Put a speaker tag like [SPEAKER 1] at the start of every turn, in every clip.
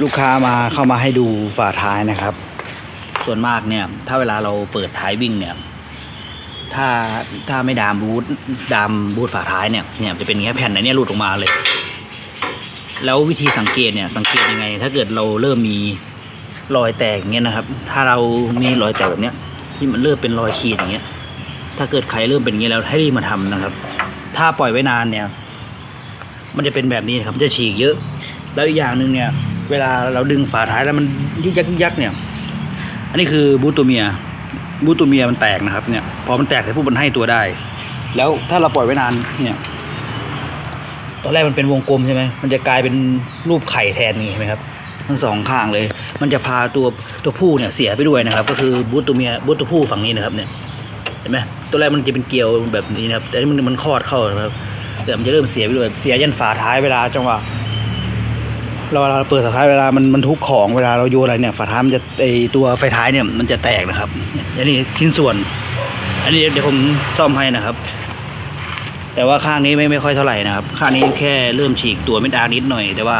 [SPEAKER 1] ลูกค้ามาเข้ามาให้ดูฝาท้ายนะครับ ส่วนมากเนี่ย ถ้าเวลาเราเปิดท้ายวิ่งเนี่ย ถ้าถ้าไม่ดามบูทดามบูทฝาท้ายเนี่ยเนี่ยจะเป็นอย่แผ่นไหนเนี่ยหลุดออกมาเลย แล้ววิธีสังเกตเนี่ยสังเกตยังไง ถ้าเกิดเราเริ่มมีรอยแตกเงี้ยนะครับ ถ้าเรามีรอยแตกแบบเนี้ย ที่มันเริ่มเป็นรอยขีดอย่างเงี้ย ถ้าเกิดใครเริ่มเป็นอย่างเงี้ยแล้วให้รีบมาทำนะครับ ถ้าปล่อยไว้นานเนี่ย มันจะเป็นแบบนี้นะครับจะฉีกเยอะ แล้วอีกอย่างหนึ่งเนี่ย เวลาเราดึงฝาท้ายแล้วมันยึกยักยึกยักเนี่ย อันนี้คือบูตตัวเมียบูตตัวเมียมันแตกนะครับเนี่ย พอมันแตกเสร็จปุ๊บมันให้ตัวได้ แล้วถ้าเราปล่อยไว้นานเนี่ย ตอนแรกมันเป็นวงกลมใช่ไหมมันจะกลายเป็นรูปไข่แทนนี่เห็นไหมครับทั้งสองข้างเลย มันจะพาตัวตัวผู้เนี่ยเสียไปด้วยนะครับ ก็คือบูตตัวเมียบูตตัวผู้ฝั่งนี้นะครับเนี่ยเห็นไหมตัวแรกมันจะเป็นเกลียวแบบนี้นะครับ แต่นี่มันมันคลอดเข้านะครับเดี๋ยวมันจะเริ่มเสียไปด้วย เสียยันฝาท้ายเวลาจังหวะ เราเวลาเราเปิดฝาท้ายเวลามันมันทุกของเวลาเราโยนอะไรเนี่ยฝาท้ายมันจะไอตัวไฟท้ายเนี่ยมันจะแตกนะครับอันนี้ชิ้นส่วน อันนี้เดี๋ยวผมซ่อมให้นะครับ แต่ว่าข้างนี้ไม่ไม่ค่อยเท่าไหร่นะครับ ข้างนี้แค่เริ่มฉีกตัวเม็ดอานิดหน่อย แต่ว่า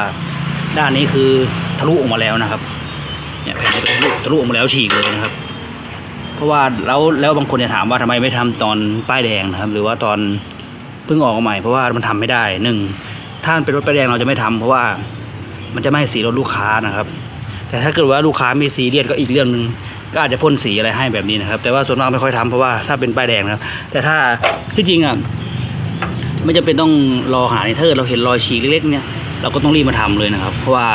[SPEAKER 1] ด้านนี้คือทะลุออกมาแล้วนะครับเนี่ยแผ่นนี้ทะลุทะลุออกมาแล้วฉีกเลยนะครับ เพราะว่าแล้วแล้วบางคนจะถามว่าทำไมไม่ทำตอนป้ายแดงนะครับ หรือว่าตอนเพิ่งออกมาใหม่เพราะว่ามันทำไม่ได้หนึ่งถ้ามันเป็นรถป้ายแดงเราจะไม่ทำเพราะว่า มันจะไม่ให้สีรถลูกค้านะครับ แต่ถ้าเกิดว่าลูกค้ามีสีเรียดก็อีกเรื่องหนึ่งก็อาจจะพ่นสีอะไรให้แบบนี้นะครับ แต่ว่าส่วนมากไม่ค่อยทำเพราะว่าถ้าเป็นป้ายแดงนะครับ แต่ถ้าที่จริงอะไม่จำเป็นต้องรอหาในถ้าเกิดเราเห็นรอยฉีกเล็กๆเนี่ยเราก็ต้องรีบมาทำเลยนะครับ เพราะว่า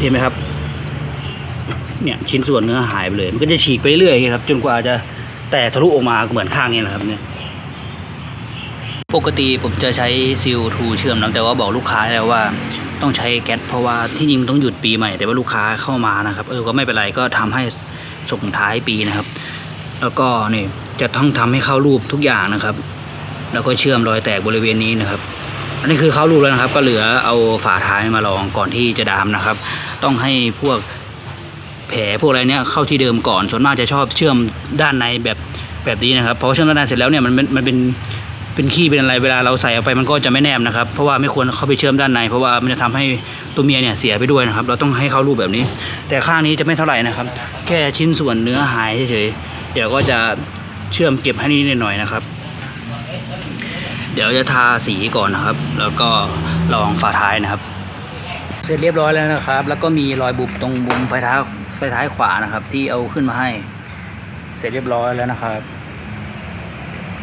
[SPEAKER 1] เห็นไหมครับ เนี่ยชิ้นส่วนเนื้อหายไปเลย มันก็จะฉีกไปเรื่อยๆครับ จนกว่าจะแตกทะลุออกมาเหมือนข้างนี้นะครับ เนี่ยปกติผมจะใช้ซิลทูเชื่อมนะแต่ว่าบอกลูกค้าแล้วว่า ต้องใช้แก๊สเพราะว่าที่จริงต้องหยุดปีใหม่ แต่ว่าลูกค้าเข้ามานะครับ เออก็ไม่เป็นไรก็ทำให้ส่งท้ายปีนะครับ แล้วก็นี่จะต้องทำให้เข้ารูปทุกอย่างนะครับ แล้วก็เชื่อมรอยแตกบริเวณนี้นะครับ อันนี้คือเข้ารูปแล้วนะครับ ก็เหลือเอาฝาท้ายมาลองก่อนที่จะดามนะครับ ต้องให้พวกแผลพวกอะไรเนี่ยเข้าที่เดิมก่อนส่วนมากจะชอบเชื่อมด้านในแบบแบบนี้นะครับพอเชื่อมด้านในเสร็จแล้วเนี่ยมันมันมันเป็น เป็นขี้เป็นอะไรเวลาเราใส่ออกไปมันก็จะไม่แนบนะครับ เพราะว่าไม่ควรเข้าไปเชื่อมด้านใน เพราะว่ามันจะทำให้ตัวเมียเนี่ยเสียไปด้วยนะครับ เราต้องให้เข้ารูปแบบนี้ แต่ข้างนี้จะไม่เท่าไหร่นะครับ แค่ชิ้นส่วนเนื้อหายเฉยๆเดี๋ยวก็จะเชื่อมเก็บให้นิดหน่อยนะครับ เดี๋ยวจะทาสีก่อนนะครับ แล้วก็ลองฝาท้ายนะครับเสร็จเรียบร้อยแล้วนะครับ แล้วก็มีรอยบุบตรงบุมไฟท้ายไฟท้ายขวานะครับ ที่เอาขึ้นมาให้ เสร็จเรียบร้อยแล้วนะครับ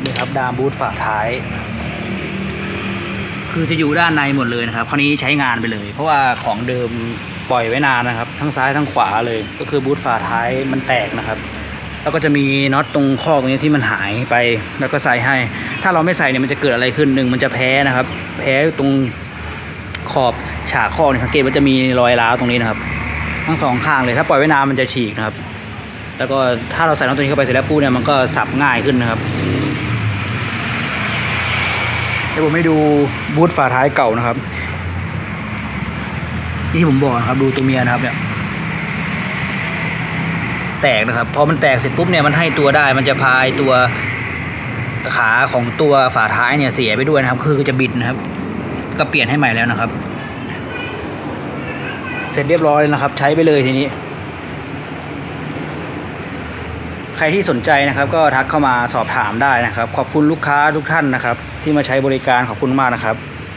[SPEAKER 1] นี่ครับดามบูทฝาท้าย คือจะอยู่ด้านในหมดเลยนะครับคราวนี้ใช้งานไปเลย เพราะว่าของเดิมปล่อยไว้นานนะครับ ทั้งซ้ายทั้งขวาเลย ก็คือบูทฝาท้ายมันแตกนะครับ แล้วก็จะมีน็อตตรงข้อตรงนี้ที่มันหายไป แล้วก็ใส่ให้ ถ้าเราไม่ใส่เนี่ยมันจะเกิดอะไรขึ้นหนึ่งมันจะแพ้นะครับ แพ้ตรงขอบฉากข้อเนี่ยสังเกตว่าจะมีรอยร้าวตรงนี้นะครับ ทั้งสองข้างเลยถ้าปล่อยไว้นานมันจะฉีกนะครับ แล้วก็ถ้าเราใส่น้องตัวนี้เข้าไปเสร็จแล้วปูเนี่ยมันก็สับง่ายขึ้นนะครับ ดี๋ยวผมให้ดูบูทฝาท้ายเก่านะครับที่ผมบอกนะครับ ดูตัวเมียนะครับ เนี่ย แตกนะครับพอมันแตกเสร็จปุ๊บเนี่ยมันให้ตัวได้ มันจะพายตัวขาของตัวฝาท้ายเนี่ยเสียไปด้วยนะครับ คือจะบิดนะครับ ก็เปลี่ยนให้ใหม่แล้วนะครับ เสร็จเรียบร้อยแล้วนะครับ ใช้ไปเลยทีนี้ ใครที่สนใจนะครับก็ทักเข้ามาสอบถามได้นะครับ ขอบคุณลูกค้าทุกท่านนะครับ ที่มาใช้บริการขอบคุณมากนะครับ